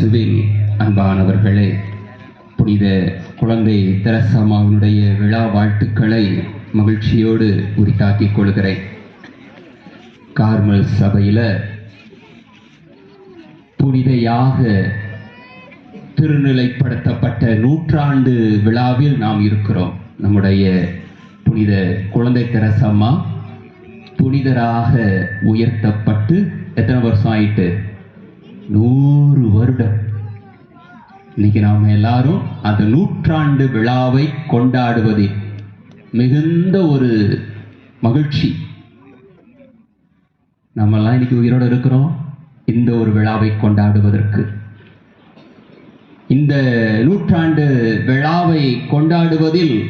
Swiss அன்பானவர்களே புனித குழந்தை தெரசம்மாவினுடைய விழா வாழ்த்துக்களை மகிழ்ச்சியோடு உரித்தாக்கிக் கொள்கிறேன். கார்மல் சபையில புனிதையாக திருநிலைப்படுத்தப்பட்ட நூற்றாண்டு விழாவில் நாம் இருக்கிறோம். நம்முடைய புனித குழந்தை தெரசம்மா புனிதராக உயர்த்தப்பட்டு எத்தனை வருஷம் ஆயிட்டு? நூறு வருடம். இன்னைக்கு நாம் எல்லாரும் அந்த நூற்றாண்டு விழாவை கொண்டாடுவதில் மிகுந்த ஒரு மகிழ்ச்சி. நம்மெல்லாம் இன்னைக்கு உயிரோடு இருக்கிறோம். இந்த ஒரு விழாவை கொண்டாடுவதற்கு. இந்த நூற்றாண்டு விழாவை கொண்டாடுவதில்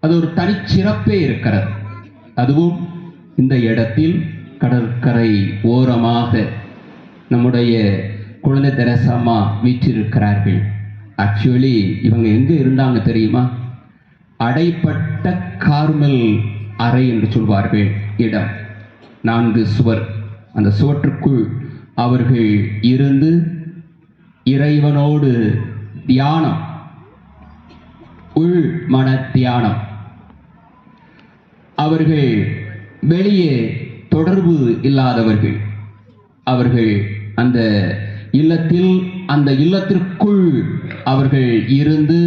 அது ஒரு தனிச்சிறப்பே இருக்கிறது. அதுவும் இந்த இடத்தில் கடற்கரை ஓரமாக நம்முடைய குழந்தை தெரசாமா வீற்றிருக்கிறார்கள். ஆக்சுவலி இவங்க எங்கே இருந்தாங்க தெரியுமா? அடைப்பட்ட கார்மல் அறை என்று சொல்வார்கள் இடம். நான்கு சுவர். அந்த சுவற்றுக்குள் அவர்கள் இருந்து இறைவனோடு தியானம். உள் மன தியானம். அவர்கள் வெளியே தொடர்பு இல்லாதவர்கள். அவர்கள் அந்த இல்லத்தில் அந்த இல்லத்திற்குள் அவர்கள் இருந்து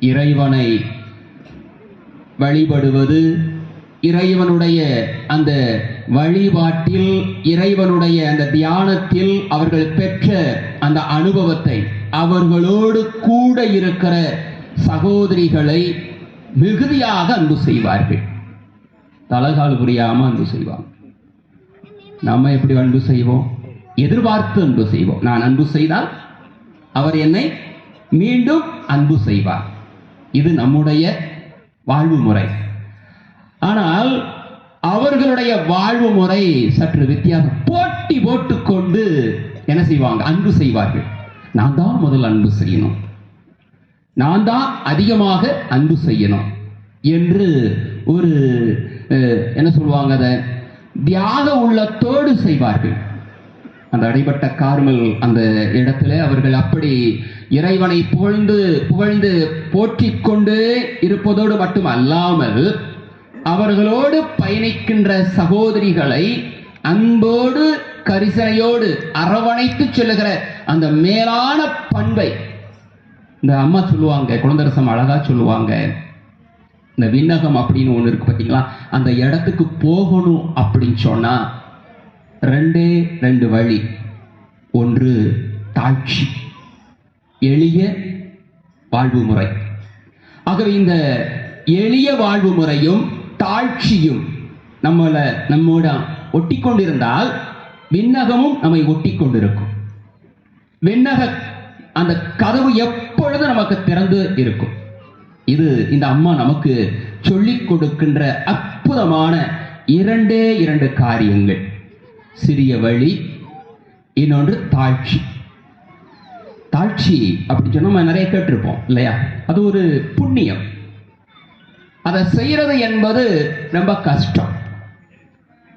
இறைவனை வழிபடுவது இறைவனுடைய அந்த வழிபாட்டில் இறைவனுடைய அந்த தியானத்தில் அவர்கள் பெற்ற அந்த அனுபவத்தை அவர்களோடு கூட இருக்கிற சகோதரிகளை மிகுதியாக அன்பு செய்வார்கள். தலகால் புரியாம அன்பு செய்வாங்க. நம்ம எப்படி அன்பு செய்வோம்? எதிர்பார்த்து அன்பு செய்வோம். நான் அன்பு செய்தால் அவர் என்னை மீண்டும் அன்பு செய்வார். இது நம்முடைய வாழ்வு முறை. ஆனால் அவர்களுடைய வாழ்வு முறை சற்று வித்தியாசம். போட்டி போட்டுக்கொண்டு என்ன செய்வாங்க? அன்பு செய்வார்கள். நான் தான் முதல் அன்பு செய்யணும். நான் தான் அதிகமாக அன்பு செய்யணும் என்று ஒரு என்ன சொல்லுவாங்க அதை? தியாக உள்ளத்தோடு செய்வார்கள். அந்த அடைபட்ட கார்மல் அந்த இடத்துல அவர்கள் அப்படி இறைவனை புகழ்ந்து புகழ்ந்து போற்றி கொண்டு இருப்பதோடு மட்டும் அல்லாமல் அவர்களோடு பயணிக்கின்ற சகோதரிகளை அன்போடு கரிசனையோடு அரவணைத்து செல்லுகிற அந்த மேலான பண்பை இந்த அம்மா சொல்லுவாங்க குழந்தரசம் அழகா சொல்லுவாங்க. இந்த விண்ணகம் அப்படின்னு ஒன்று இருக்கு பார்த்தீங்களா அந்த இடத்துக்கு போகணும் அப்படின்னு சொன்னா ரெண்டே ரெண்டு வழி. ஒன்று தாழ்ச்சி. எளிய வாழ்வு முறை. ஆகவே இந்த எளிய வாழ்வு முறையும் தாழ்ச்சியும் நம்மளை நம்மோட ஒட்டி கொண்டிருந்தால் விண்ணகமும் நம்மை ஒட்டி கொண்டிருக்கும் விண்ணக அந்த கதவு எப்பொழுது நமக்கு திறந்து இருக்கும்? இது இந்த அம்மா நமக்கு சொல்லிக் கொடுக்கின்ற அற்புதமான இரண்டே இரண்டு காரியங்கள். சிறிய வழி இன்னொன்று தாழ்ச்சி. தாழ்ச்சி அப்படி சொன்னா நம்ம நிறைய கேட்டிருப்போம் இல்லையா? அது ஒரு புண்ணியம். அதை செய்யறது என்பது ரொம்ப கஷ்டம்.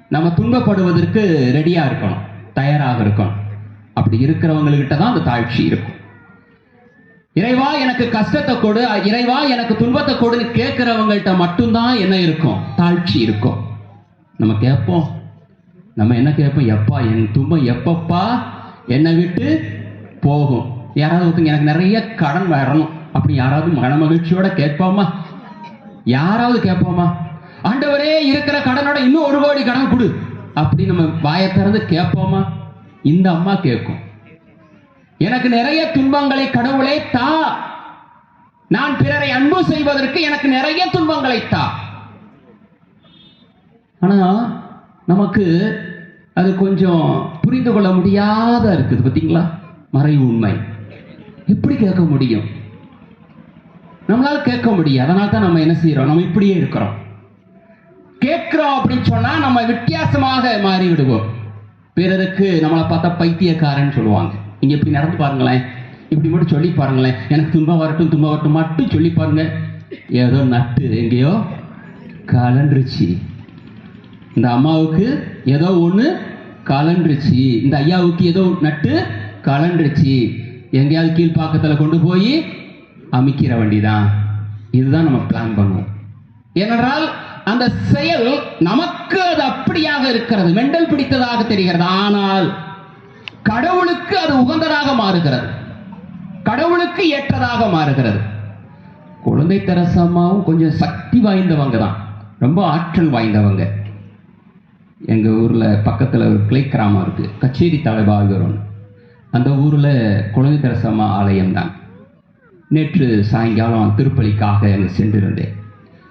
நம்ம துன்பப்படுவதற்கு ரெடியா இருக்கணும் தயாராக இருக்கணும். அப்படி இருக்கிறவங்கள்கிட்ட தான் அந்த தாழ்ச்சி இருக்கும். இறைவா எனக்கு கஷ்டத்தை கொடு இறைவா எனக்கு துன்பத்தை கொடுன்னு கேட்கிறவங்கள்ட்ட மட்டும்தான் என்ன இருக்கும்? தாழ்ச்சி இருக்கும். நம்ம கேட்போம். நம்ம என்ன கேட்போம்? எப்பா என் துன்பம் எப்பப்பா? என்னை விட்டு போகும். யாராவது ஒருத்தங்க எனக்கு நிறைய கடன் வரணும் அப்படி யாராவது மன மகிழ்ச்சியோட கேட்போமா? யாராவது கேட்போமா? ஆண்டவரே இருக்கிற கடனோட இன்னும் ஒரு கோடி கடன் கொடு. அப்படி நம்ம வாயை திறந்து கேட்போமா? இந்த அம்மா கேட்கும். எனக்கு நிறைய துன்பங்களை கடவுளே தா. நான் பிறரை அன்பு செய்வதற்கு எனக்கு நிறைய துன்பங்களை தா. ஆனா நமக்கு அது கொஞ்சம் புரிந்து கொள்ள முடியாத இருக்குது பார்த்தீங்களா? மறை உண்மை. எப்படி கேட்க முடியும்? நம்மளால கேட்க முடியும் அதனால தான் நம்ம என்ன செய்யறோம்? நம்ம இப்படியே இருக்கிறோம். கேட்கிறோம் அப்படின்னு சொன்னா நம்ம வித்தியாசமாக மாறி விடுவோம் பிறருக்கு நம்மளை பார்த்தா பைத்தியக்காரன்னு சொல்லுவாங்க. நீங்க இப்படி நடந்து பாருங்களேன். இப்படி மட்டும் சொல்லி பாருங்களேன். எனக்கு துன்பம் வரட்டும் துன்பம் வரட்டும் மட்டும் சொல்லி பாருங்க. ஏதோ நட்டு எங்கேயோ கலண்டுருச்சு. இந்த அம்மாவுக்கு ஏதோ ஒன்று கலண்டுருச்சு இந்த ஐயாவுக்கு ஏதோ நட்டு கலண்டுருச்சு எங்கேயாவது கீழ்ப்பாக்கத்துல கொண்டு போய் அமைக்கிற வண்டிதான். இதுதான் நம்ம பிளான் பண்ணுவோம். ஏனென்றால் அந்த செயல் நமக்கு அது அப்படியாக இருக்கிறது. மெண்டல் பிடித்ததாக தெரிகிறது. ஆனால் கடவுளுக்கு அது உகந்ததாக மாறுகிறது. கடவுளுக்கு ஏற்றதாக மாறுகிறது. குழந்தை தெரசம்மாவும் கொஞ்சம் சக்தி வாய்ந்தவங்க தான். ரொம்ப ஆற்றல் வாய்ந்தவங்க. எங்கள் ஊரில் பக்கத்தில் ஒரு கிளை கிராமம் இருக்குது கச்சேரி தலைபாகரம் அந்த ஊரில் குழந்தை தரசம்மா ஆலயம் தான் நேற்று சாயங்காலம் திருப்பலிக்காக எனக்கு சென்றிருந்தேன்.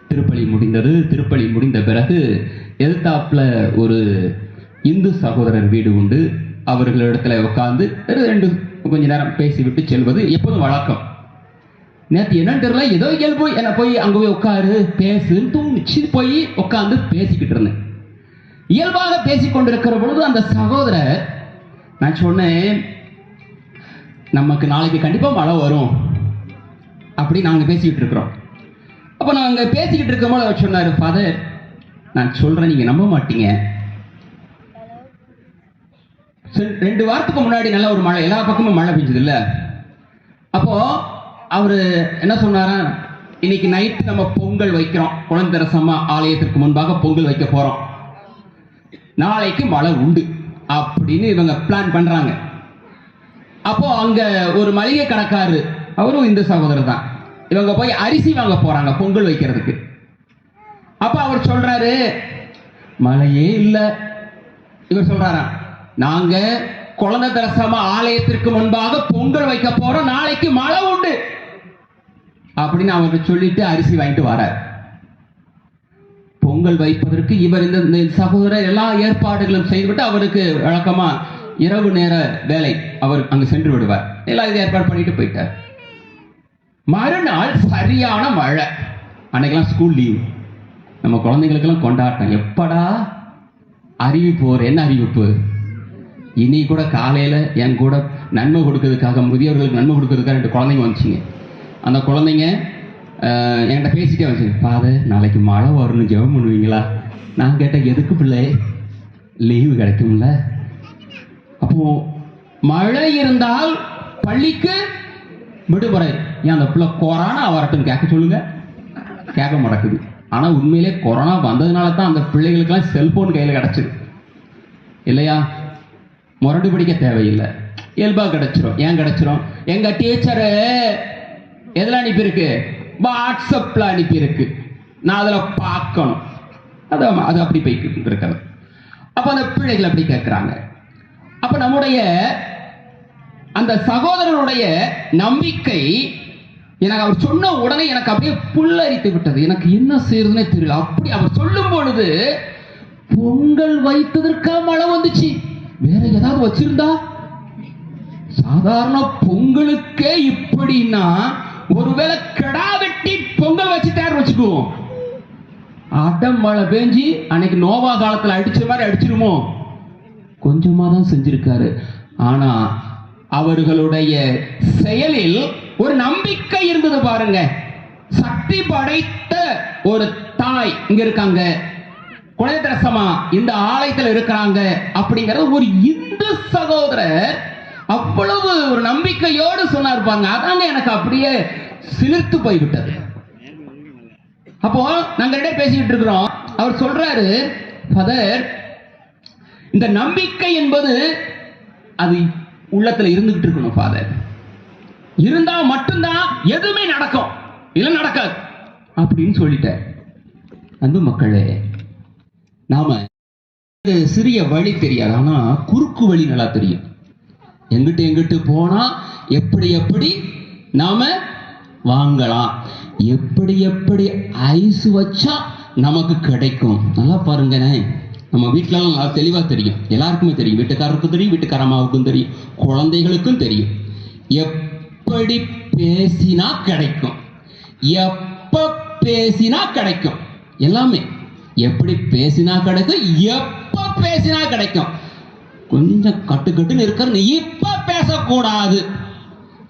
திருப்பலி முடிந்தது. திருப்பலி முடிந்த பிறகு எதிர்த்தாப்பில் ஒரு இந்து சகோதரர் வீடு உண்டு. அவர்களிடத்துல உட்காந்து ரெண்டு கொஞ்ச நேரம் பேசிவிட்டு செல்வது எப்போதும் வழக்கம். நேற்று என்னன்னு தெரியல. ஏதோ இயல்பு. என்னை போய் அங்கே போய் உட்காரு பேசுன்னு தூங்கிச்சு. போய் உட்காந்து பேசிக்கிட்டு இருந்தேன். இயல்பாக பேசிக் கொண்டிருக்கிற பொழுது அந்த சகோதரர் நான் சொன்னேன் நமக்கு நாளைக்கு கண்டிப்பா மழை வரும். அப்படி நாங்க பேசிக்கிட்டு இருக்கிறோம். அப்ப நாங்க பேசிக்கிட்டு இருக்கும்போது அவர் சொன்னாரு ஃபாதர் நான் சொல்றேன் நீங்க நம்ப மாட்டீங்க. சரி, ரெண்டு வாரத்துக்கு முன்னாடி நல்ல ஒரு மழை எல்லா பக்கமும் மழை பெஞ்சது இல்ல அப்போ அவரு என்ன சொன்னாரா இன்னைக்கு நைட் நம்ம பொங்கல் வைக்கிறோம். குழந்தரசம்மா ஆலயத்திற்கு முன்பாக பொங்கல் வைக்க போறோம். நாளைக்கு மழை உண்டு அப்படின்னு இவங்க பிளான் பண்றாங்க. அப்போ அங்க ஒரு மளிகை கடைக்காரரு அவரும் இந்து சகோதரர் தான். இவங்க போய் அரிசி வாங்க போறாங்க பொங்கல் வைக்கிறதுக்கு. அப்ப அவர் சொல்றாரு மழையே இல்லை. இவர் சொல்றாரா நாங்க குழந்தை தரசம ஆலயத்திற்கு முன்பாக பொங்கல் வைக்க போறோம் நாளைக்கு மழை உண்டு. அப்படின்னு அவங்க சொல்லிட்டு அரிசி வாங்கிட்டு வராரு. பொங்கல் வைப்பதற்கு இவர் இந்த இந்த சகோதரர் எல்லா ஏற்பாடுகளும் செய்துவிட்டு அவருக்கு வழக்கமா இரவு நேர வேலை அவர் அங்கு சென்று விடுவார். எல்லா இது ஏற்பாடு பண்ணிட்டு போயிட்டார். மறுநாள் சரியான மழை. அன்னைக்கெல்லாம் ஸ்கூல் லீவ் நம்ம குழந்தைங்களுக்கெல்லாம் கொண்டாட்டம். எப்படா அறிவிப்பு ஒரு என்ன அறிவிப்பு? இனி கூட காலையில் என் கூட நன்மை கொடுக்கறதுக்காக முதியவர்களுக்கு நன்மை கொடுக்கறதுக்காக ரெண்டு குழந்தைங்க வந்துச்சுங்க. அந்த குழந்தைங்க என்கிட்ட பேசிட்டே வச்சு பாது நாளைக்கு மழை வரும்னு ஜெபம் பண்ணுவீங்களா? நான் கேட்டேன் எதுக்கு பிள்ளை? லீவு கிடைக்கும்ல. அப்போ மழை இருந்தால் பள்ளிக்கு விடுமுறை ஏன் அந்த பிள்ளை கொரோனா வரட்டும் கேட்க சொல்லுங்க. கேட்க மாட்டேங்குது. ஆனால் உண்மையிலே கொரோனா வந்ததுனால தான் அந்த பிள்ளைகளுக்கெல்லாம் செல்போன் கையில் கிடச்சிது. இல்லையா? முரடு பிடிக்க தேவையில்லை. இயல்பாக கிடச்சிரும். ஏன் கிடச்சிரும்? எங்கள் டீச்சரு எதில் அனுப்பியிருக்கு? வாட்ஸ்அப்ல அனுப்பியிருக்கு நான் அதில் பார்க்கணும். அது அது அப்படி போய்கிட்டு இருக்கிறது அப்போ அந்த பிள்ளைகள் அப்படி கேட்குறாங்க அப்போ நம்முடைய அந்த சகோதரனுடைய நம்பிக்கை எனக்கு அவர் சொன்ன உடனே எனக்கு அப்படியே புல்லரித்து விட்டது. எனக்கு என்ன செய்யறதுன்னே தெரியல. அப்படி அவர் சொல்லும் பொழுது பொங்கல் வைத்ததற்கா மழை வந்துச்சு. வேற ஏதாவது வச்சிருந்தா? சாதாரண பொங்கலுக்கே இப்படின்னா ஒருவேளை கடா வெட்டி பொங்கல் வச்சு தயார் வச்சுக்குவோம். அடம் மழை பெஞ்சி அன்னைக்கு நோவா காலத்துல அடிச்ச மாதிரி அடிச்சிருமோ? கொஞ்சமா தான் செஞ்சிருக்காரு. ஆனா அவர்களுடைய செயலில் ஒரு நம்பிக்கை இருந்தது பாருங்க. சக்தி படைத்த ஒரு தாய் இங்க இருக்காங்க. குலதரசமா இந்த ஆலயத்தில் இருக்கிறாங்க அப்படிங்கறது ஒரு இந்து சகோதரர் அவ்வளவு ஒரு நம்பிக்கையோடு சொன்னார் பாருங்க. அதாங்க எனக்கு அப்படியே சிலிர்த்து போய்விட்டது. அப்போ நாங்க பேசிக்கிட்டு இருக்கிறோம். அவர் சொல்றாரு ஃபாதர் இந்த நம்பிக்கை என்பது அது உள்ளத்துல இருந்துகிட்டு இருக்கணும் ஃபாதர் இருந்தா மட்டும்தான் எதுவுமே நடக்கும். இல்ல நடக்காது. அப்படின்னு சொல்லிட்டார். அன்பு மக்களே நாம சிறிய வழி தெரியாது ஆனா குறுக்கு வழி நல்லா தெரியும். எங்கிட்டு எங்கிட்டு போனா எப்படி எப்படி நாம வாங்கலாம். எப்படி எப்படி ஐஸ் வச்சா நமக்கு கிடைக்கும்? நல்லா பாருங்கண்ணே நம்ம வீட்டிலலாம் நல்லா தெளிவாக தெரியும். எல்லாருக்குமே தெரியும். வீட்டுக்காரருக்கும் தெரியும் வீட்டுக்காரம்மாவுக்கும் தெரியும். குழந்தைகளுக்கும் தெரியும். எப்படி பேசினா கிடைக்கும்? எப்ப பேசினா கிடைக்கும்? எல்லாமே. எப்படி பேசினா கிடைக்கும்? எப்ப பேசினா கிடைக்கும்? கொஞ்சம் கட்டுக்கட்டுன்னு இருக்கிற இப்ப பேசக்கூடாது.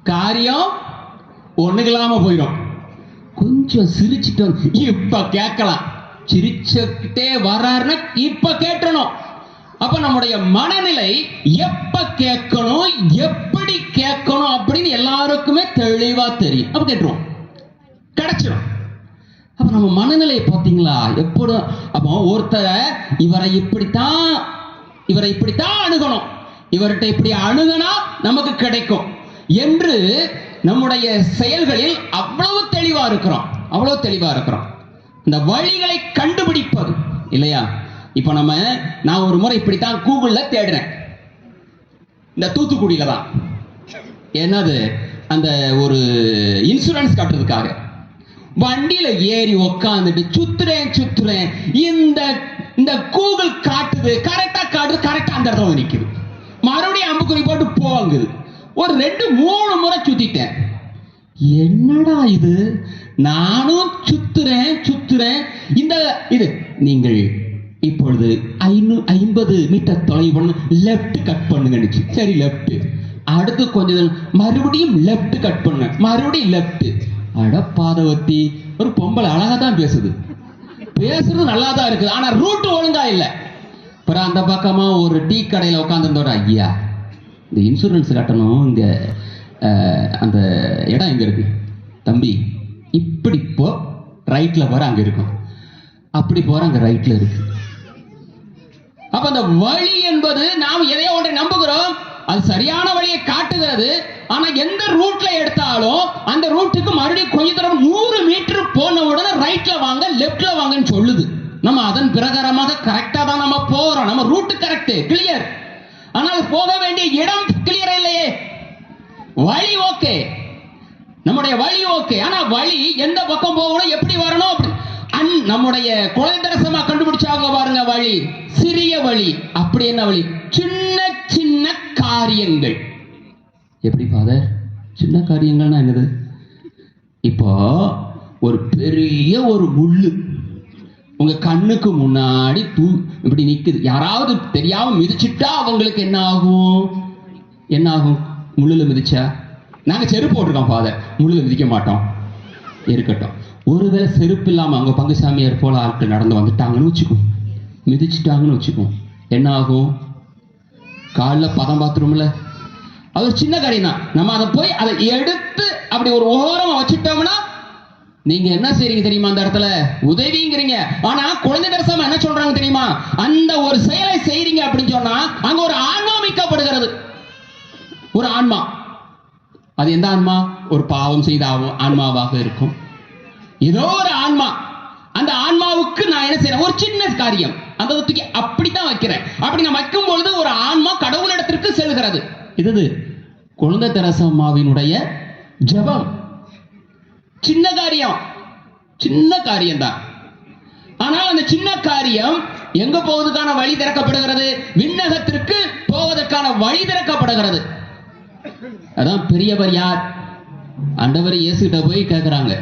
காரியம் ஒண்ணுக்கலாம போயிடும். கொஞ்சம் சிரிச்சிட்டோம் இப்போ இப்ப கேட்கலாம். சிரிச்சுக்கிட்டே வர்றாருன்னா இப்ப கேட்டணும். அப்ப நம்முடைய மனநிலை எப்ப கேட்கணும் எப்படி கேட்கணும் அப்படின்னு எல்லாருக்குமே தெளிவா தெரியும். அப்ப கேட்டுருவோம். கிடைச்சிடும் அப்ப நம்ம மனநிலையை பார்த்தீங்களா? எப்படி அப்போ ஒருத்தரை இவரை இப்படித்தான் இவரை இப்படித்தான் அணுகணும். இவர்கிட்ட இப்படி அணுகனா நமக்கு கிடைக்கும். என்று நம்முடைய செயல்களில் அவ்வளவு தெளிவா இருக்கிறோம். அவ்வளவு தெளிவா இருக்கிறோம். இந்த வழிகளை கண்டுபிடிப்பது இல்லையா? இப்போ நம்ம நான் ஒரு முறை இப்படித்தான் கூகுள்ல தேடுறேன். இந்த தூத்துக்குடியில தான். என்னது? அந்த ஒரு இன்சூரன்ஸ் கட்டுறதுக்காக. வண்டியில ஏறி உக்காந்துட்டு சுத்துறேன் சுத்துறேன். இந்த இந்த கூகுள் காட்டுது கரெக்டா காட்டுது கரெக்டா அந்த இடத்துல நிக்குது. மறுபடியும் அம்புக்குறி போட்டு போங்குது. ஒரு ரெண்டு மூணு முறை சுத்திட்டேன். என்னடா இது? நானும் சுத்துறேன் சுத்துறேன். இந்த இது நீங்கள் இப்பொழுது ஐநூ ஐம்பது மீட்டர் தொலைவு லெஃப்ட் கட் பண்ணுங்க சரி லெஃப்ட் அடுத்து கொஞ்ச நேரம் மறுபடியும் லெஃப்ட் கட் பண்ண மறுபடியும் லெஃப்ட் அட பாதவத்தி ஒரு பொம்பளை அழகா தான் பேசுது. பேசுறது நல்லா தான் இருக்குது. ஆனா ரூட் ஒழுங்கா இல்லை. அப்புறம் அந்த பக்கமா ஒரு டீ கடையில உட்காந்துருந்தோட ஐயா. இந்த இன்சூரன்ஸ் கட்டணும் இங்கே அந்த இடம் எங்கே இருக்கு? தம்பி இப்படி போ ரைட்டில் போகிற அங்கே இருக்கும். அப்படி போகிற அங்கே ரைட்டில் இருக்கு. அப்ப அந்த வழி என்பது நாம் எதையோ ஒன்றை நம்புகிறோம். அது சரியான வழியை காட்டுகிறது. ஆனா எந்த ரூட்ல எடுத்தாலும் அந்த ரூட்டுக்கு மறுபடியும் கொஞ்ச தூரம் நூறு மீட்டர் போன உடனே ரைட்ல வாங்க லெப்ட்ல வாங்கன்னு சொல்லுது. நம்ம அதன் பிரகாரமாக கரெக்டா தான் நம்ம போறோம். நம்ம ரூட் கரெக்ட் கிளியர் ஆனால் போக வேண்டிய இடம் கிளியர் இல்லையே. வழி ஓகே நம்முடைய வழி ஓகே ஆனா வழி எந்த பக்கம் போகணும் எப்படி வரணும் அப்படி. அன் நம்முடைய குழந்தரசமா கண்டுபிடிச்சாங்க பாருங்க வழி. சிறிய வழி. அப்படி என்ன வழி? சின்ன சின்ன காரியங்கள். எப்படி ஃபாதர் சின்ன காரியங்கள்னா என்னது? இப்போ ஒரு பெரிய ஒரு முள்ளு. உங்க கண்ணுக்கு முன்னாடி தூ இப்படி நிக்குது. யாராவது தெரியாம மிதிச்சுட்டா அவங்களுக்கு என்ன ஆகும்? என்ன ஆகும்? முள்ளுல மிதிச்சா? நாங்க செருப்பு போட்டிருக்கோம் ஃபாதர் முள்ளுல மிதிக்க மாட்டோம். இருக்கட்டும். ஒருவேளை செருப்பு இல்லாம அவங்க பங்குசாமியார் போல ஆட்கள் நடந்து வந்துட்டாங்கன்னு வச்சுக்கோம் மிதிச்சுட்டாங்கன்னு வச்சுக்கோம் என்ன ஆகும்? காலில் பதம் பார்த்துரும்ல அது ஒரு சின்ன காரியம் தான் நம்ம அதை போய் அதை எடுத்து அப்படி ஒரு ஓரமாக வச்சுட்டோம்னா நீங்க என்ன செய்றீங்க தெரியுமா அந்த இடத்துல? உதவிங்கிறீங்க. ஆனா குழந்தை தரிசனம் என்ன சொல்றாங்க தெரியுமா? அந்த ஒரு செயலை செய்றீங்க அப்படின்னு சொன்னா அங்க ஒரு ஆன்மா மீட்கப்படுகிறது. ஒரு ஆன்மா. அது எந்த ஆன்மா? ஒரு பாவம் செய்த ஆன்மாவாக இருக்கும். ஏதோ ஒரு ஆன்மா. அந்த ஆன்மாவுக்கு நான் என்ன செய்யறேன் ஒரு சின்ன காரியம். அந்த தூக்கி அப்படித்தான் வைக்கிறேன். அப்படி நான் வைக்கும் பொழுது ஒரு ஆன்மா கடவுளிடத்திற்கு செல்கிறது. இது குழந்தை தெரசம்மாவினுடைய ஜெபம். சின்ன காரியம். சின்ன காரியம் தான் ஆனால் அந்த சின்ன காரியம் எங்க போவதற்கான வழி திறக்கப்படுகிறது? விண்ணகத்திற்கு போவதற்கான வழி திறக்கப்படுகிறது. அதான் பெரியவர் யார்? ஆண்டவர் இயேசுகிட்ட போய் கேட்கிறாங்க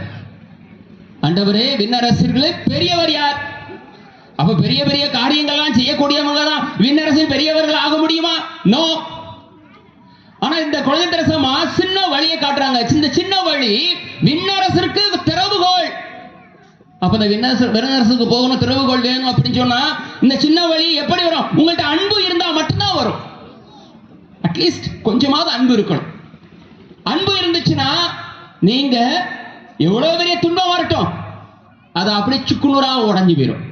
ஆண்டவரே விண்ணரசர்களே பெரியவர் யார்? அப்ப பெரிய பெரிய காரியங்கள்லாம் செய்யக்கூடியவங்க தான் விண்ணரசின் பெரியவர்கள் ஆக முடியுமா? நோ. ஆனா இந்த குழந்தை தரிசனமா சின்ன வழியை காட்டுறாங்க. இந்த சின்ன வழி விண்ணரசருக்கு திறவுகோள். அப்ப இந்த விண்ணரசு விண்ணரசுக்கு போகணும் திறவுகோள் வேணும் அப்படின்னு சொன்னா இந்த சின்ன வழி எப்படி வரும்? உங்கள்கிட்ட அன்பு இருந்தா மட்டும்தான் வரும். அட்லீஸ்ட் கொஞ்சமாவது அன்பு இருக்கணும். அன்பு இருந்துச்சுன்னா நீங்க எவ்வளவு பெரிய துன்பம் வரட்டும் அது அப்படியே சுக்குநூறா உடஞ்சு போயிடும்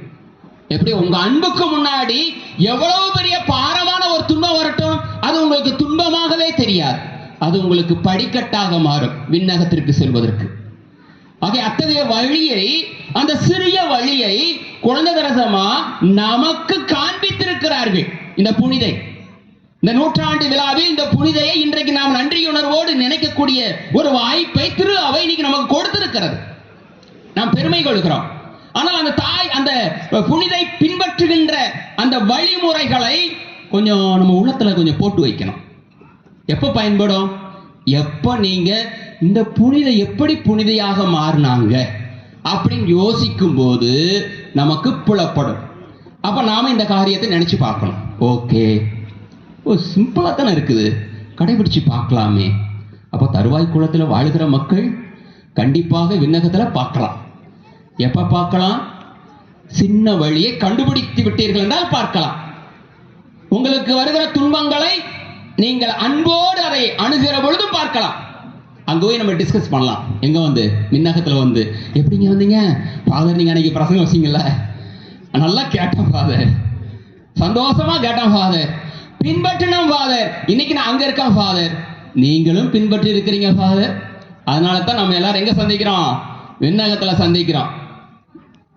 எப்படி? உங்க அன்புக்கு முன்னாடி எவ்வளவு பெரிய பாரமான ஒரு துன்பம் வரட்டும். அது உங்களுக்கு துன்பமாகவே தெரியாது. அது உங்களுக்கு படிக்கட்டாக மாறும் விண்ணகத்திற்கு செல்வதற்கு. ஆகவே அத்தகைய வழியை அந்த சிறிய வழியை குழந்தைகரசமா நமக்கு காண்பித்திருக்கிறார்கள். இந்த புனிதை. இந்த நூற்றாண்டு விழாவில் இந்த புனிதையை இன்றைக்கு நாம் நன்றியுணர்வோடு நினைக்கக்கூடிய ஒரு வாய்ப்பை திரு அவை இன்னைக்கு நமக்கு கொடுத்திருக்கிறது. நாம் பெருமை கொள்கிறோம். ஆனால் அந்த தாய் அந்த புனிதை பின்பற்றுகின்ற அந்த வழிமுறைகளை கொஞ்சம் நம்ம உள்ளத்தில் கொஞ்சம் போட்டு வைக்கணும். எப்போ பயன்படும்? எப்போ நீங்கள் இந்த புனித எப்படி புனிதையாக மாறினாங்க? அப்படின்னு யோசிக்கும் போது நமக்கு புலப்படும். அப்போ நாம இந்த காரியத்தை நினச்சி பார்க்கணும். ஓகே. ஓ சிம்பிளாக தானே இருக்குது. கடைபிடிச்சு பார்க்கலாமே. அப்போ தருவாய் குளத்தில் வாழ்கிற மக்கள் கண்டிப்பாக விண்ணகத்தில் பார்க்கலாம். எப்போ பார்க்கலாம்? சின்ன வழியை கண்டுபிடித்து விட்டீர்கள் என்றால் பார்க்கலாம். உங்களுக்கு வருகிற துன்பங்களை நீங்கள் அன்போடு அதை அணுகிற பொழுது பார்க்கலாம். அங்க போய் நம்ம டிஸ்கஸ் பண்ணலாம். எங்க வந்து? மின்னகத்தில் வந்து. எப்படிங்க வந்தீங்க? ஃபாதர் நீங்க அன்னைக்கு பிரசங்கம் வச்சீங்கல்ல? நல்லா கேட்டோம் ஃபாதர் சந்தோஷமா கேட்டோம் ஃபாதர் பின்பற்றினோம் ஃபாதர் இன்னைக்கு நான் அங்க இருக்கேன் ஃபாதர் நீங்களும் பின்பற்றி இருக்கிறீங்க ஃபாதர் அதனால தான் நம்ம எல்லாரும் எங்க சந்திக்கிறோம்? விண்ணகத்துல சந்திக்கிறோம்.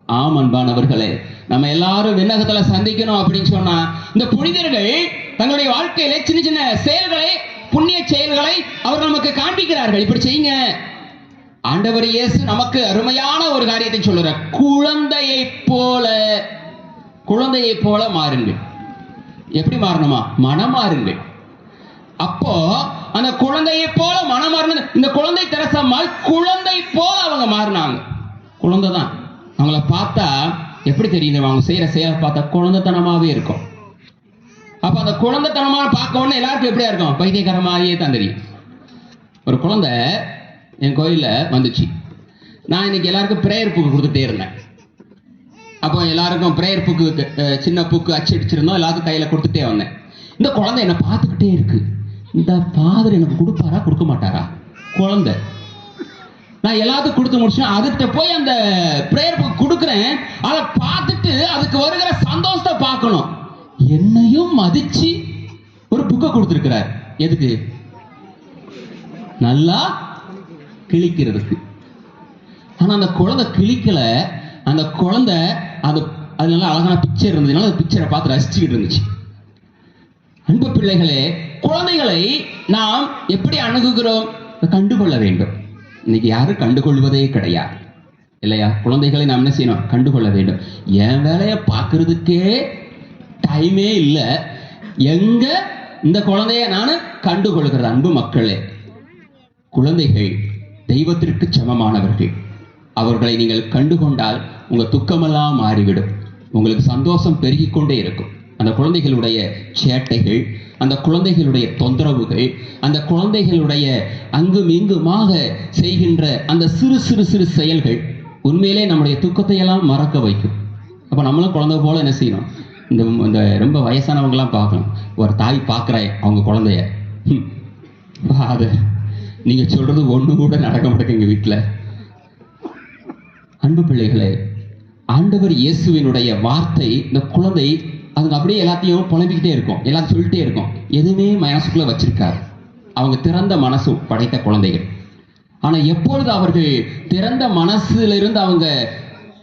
ஆம் அன்பானவர்களே. நம்ம எல்லாரும் விண்ணகத்துல சந்திக்கணும் அப்படின்னு சொன்னா இந்த புனிதர்கள் தங்களுடைய வாழ்க்கையில சின்ன சின்ன செயல்களை புண்ணிய செயல்களை அவர் நமக்கு காண்பிக்கிறார்கள். இப்படி செய்யுங்க. ஆண்டவர் இயேசு நமக்கு அருமையான ஒரு காரியத்தை சொல்லுறார். குழந்தையை போல குழந்தையைப் போல மாறுங்கள். எப்படி மாறணுமா? மனம் மாறுங்கள். அப்போ அந்த குழந்தையை போல மனம் மாறினது இந்த குழந்தை தெரசம்மாள் குழந்தை போல அவங்க மாறினாங்க. குழந்தை தான் அவங்கள பார்த்தா எப்படி தெரியுது? அவங்க செய்யற செயலை பார்த்தா குழந்தைத்தனமாவே இருக்கும். அப்ப அந்த குழந்தைத்தனமா பார்க்க உடனே எல்லாருக்கும் எப்படியா இருக்கும்? பைத்தியக்காரமாயே தான் தெரியும். ஒரு குழந்தை என் கோயில்ல வந்துச்சு. நான் இன்னைக்கு எல்லாருக்கும் பிரேயர் புக்கு கொடுத்துட்டே இருந்தேன். அப்போ எல்லாருக்கும் பிரேயர் புக்கு சின்ன புக்கு அச்சடிச்சிருந்தோம் எல்லாருக்கும் கையில கொடுத்துட்டே வந்தேன். இந்த குழந்தை என்னை பார்த்துக்கிட்டே இருக்கு. இந்த ஃபாதர் எனக்கு கொடுப்பாரா? கொடுக்க மாட்டாரா? குழந்தை. நான் எல்லாத்துக்கும் கொடுத்து முடிச்சேன் அதுகிட்ட போய் அந்த பிரேயர் புக் கொடுக்குறேன். அதை பார்த்துட்டு அதுக்கு வருகிற சந்தோஷத்தை பார்க்கணும். என்னையும் மதிச்சு ஒரு புக்கை கொடுத்துருக்கிறார். எதுக்கு? நல்லா கிழிக்கிறதுக்கு. ஆனா அந்த குழந்தை கிழிக்கல. அந்த குழந்தை அது அது நல்லா அழகான பிக்சர் இருந்ததுனால அந்த பிக்சரை பார்த்து ரசிச்சுக்கிட்டு இருந்துச்சு. அன்பு பிள்ளைகளே குழந்தைகளை நாம் எப்படி அணுகுகிறோம்? கண்டுகொள்ள வேண்டும். இன்னைக்கு யாரும் கண்டுகொள்வதே கிடையாது. இல்லையா? குழந்தைகளை நாம் என்ன செய்யணும்? கண்டுகொள்ள வேண்டும். என் வேலையை பார்க்கறதுக்கே டைமே இல்லை. எங்க இந்த குழந்தைய நான் கண்டுகொள்கிறது? அன்பு மக்களே குழந்தைகள் தெய்வத்திற்கு சமமானவர்கள். அவர்களை நீங்கள் கண்டுகொண்டால் உங்க துக்கமெல்லாம் மாறிவிடும். உங்களுக்கு சந்தோஷம் பெருகிக்கொண்டே இருக்கும். அந்த குழந்தைகளுடைய சேட்டைகள் அந்த குழந்தைகளுடைய தொந்தரவுகள் அந்த குழந்தைகளுடைய அங்கும் இங்குமாக செய்கின்ற அந்த சிறு சிறு சிறு செயல்கள் உண்மையிலே நம்முடைய துக்கத்தை எல்லாம் மறக்க வைக்கும். அப்போ நம்மளும் குழந்தை போல என்ன செய்யணும்? இந்த இந்த ரொம்ப வயசானவங்கலாம் பார்க்கணும். ஒரு தாய் பார்க்குற அவங்க குழந்தைய. அது நீங்கள் நீங்க சொல்றது ஒண்ணு கூட நடக்க மாட்டேங்க எங்கள் வீட்டுல அன்பு பிள்ளைகளே ஆண்டவர் இயேசுவினுடைய வார்த்தை இந்த குழந்தை அதுக்கு அப்படியே எல்லாத்தையும் புலம்பிக்கிட்டே இருக்கும். எல்லாத்தையும் சொல்லிட்டே இருக்கும். எதுவுமே மனசுக்குள்ள வச்சிருக்காரு அவங்க திறந்த மனசு படைத்த குழந்தைகள். ஆனா எப்பொழுது அவர்கள் திறந்த மனசிலிருந்து அவங்க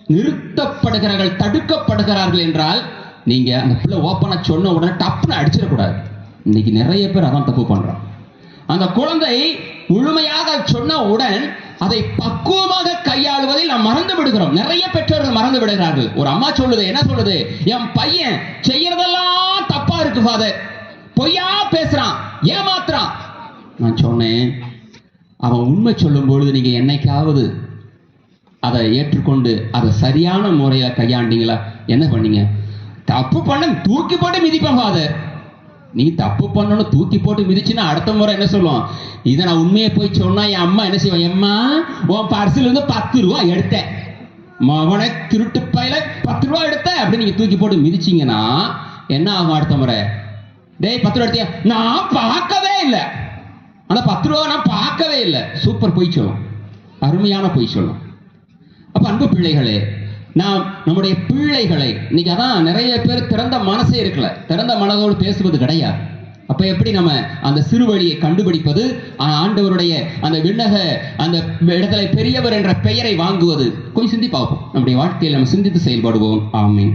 நிறுத்தப்படுகிறார்கள் தடுக்கப்படுகிறார்கள் என்றால் நீங்க அந்த பிள்ளை ஓப்பனா சொன்ன உடனே டப்புன்னு அடிச்சிடக்கூடாது. இன்னைக்கு நிறைய பேர் அதான் தப்பு பண்றோம் அந்த குழந்தை முழுமையாக சொன்னவுடன் அதை பக்குவமாக கையாளுவதை நாம் மறந்து விடுகிறோம். நிறைய பெற்றோர்கள் மறந்து விடுகிறார்கள். ஒரு அம்மா சொல்லுது என்ன சொல்லுது? என் பையன் செய்யறதெல்லாம் தப்பா இருக்கு ஃபாதர் பொய்யா பேசுறான் ஏமாத்துறான். நான் சொன்னேன் அவன் உண்மை சொல்லும் பொழுது நீங்க என்னைக்காவது அதை ஏற்றுக்கொண்டு அதை சரியான முறையில கையாண்டீங்களா? என்ன பண்ணீங்க? தப்பு பண்ண தூக்கி போட்டு மிதிப்பேன் ஃபாதர் நீ தப்பு பண்ணணும் தூக்கி போட்டு மிதிச்சுன்னா அடுத்த முறை என்ன சொல்லுவோம் இதை நான் உண்மையை போய் சொன்னா என் அம்மா என்ன செய்வான்? எம்மா உன் பர்சில் இருந்து பத்து ரூபா எடுத்தேன். மவனை திருட்டு பையில பத்து ரூபா எடுத்த அப்படி நீங்க தூக்கி போட்டு மிதிச்சீங்கன்னா என்ன ஆகும் அடுத்த முறை? டேய் பத்து ரூபா எடுத்தியா? நான் பார்க்கவே இல்லை. ஆனா பத்து ரூபா நான் பார்க்கவே இல்லை. சூப்பர் பொய் சொல்லும். அருமையான பொய் சொல்லும். அப்ப அன்பு பிள்ளைகளே நாம் நம்முடைய பிள்ளைகளை இன்னைக்கு அதான் நிறைய பேர் திறந்த மனசே இருக்கல. திறந்த மனதோடு பேசுவது கிடையாது. அப்ப எப்படி நம்ம அந்த சிறு வழியை கண்டுபிடிப்பது ஆண்டவருடைய அந்த விண்ணக அந்த இடத்துல பெரியவர் என்ற பெயரை வாங்குவது? கொஞ்சம் சிந்தி பார்ப்போம் நம்முடைய வாழ்க்கையில் நம்ம சிந்தித்து செயல்படுவோம். ஆமீன்.